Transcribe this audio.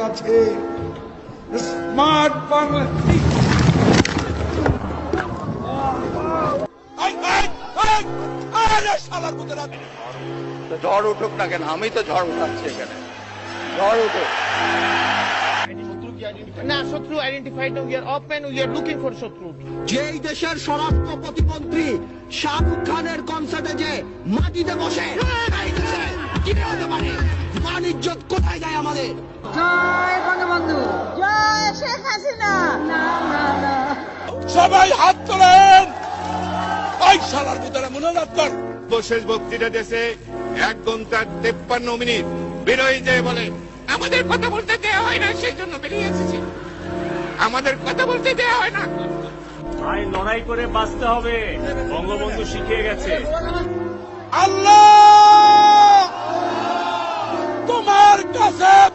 কাছে। স্মার্ট বাংলা ঝড় উঠুক না কেন আমি তো ঝড় উঠাচ্ছি এখানে। ঝড় উঠুক। না শত্রু identified we are open we are looking for শত্রু। যেই দেশের স্বরাষ্ট্র প্রতিমন্ত্রী শাহরুখ খানের কনসার্টে যে মাটিতে বসে এই কি হতে পারে? মান ইজ্জত কোথায় যায় আমাদের? জয় বঙ্গবন্ধু জয় শেখ হাসিনা। না না না। সবাই হাত তোলেন। ওই শালার ভিতরে মনোনাথ কর। সর্বশেষ বক্তৃতা দেশে এক ঘণ্টা তেপ্পান্ন মিনিট বেরোয় যায় বলে আমাদের কথা বলতে দেওয়া হয় না সেই জন্য বেরিয়ে এসেছি। আমাদের কথা বলতে দেওয়া হয় না। ভাই লড়াই করে বাঁচতে হবে। বঙ্গবন্ধু শিখিয়ে গেছে। আল্লাহ! tomar café,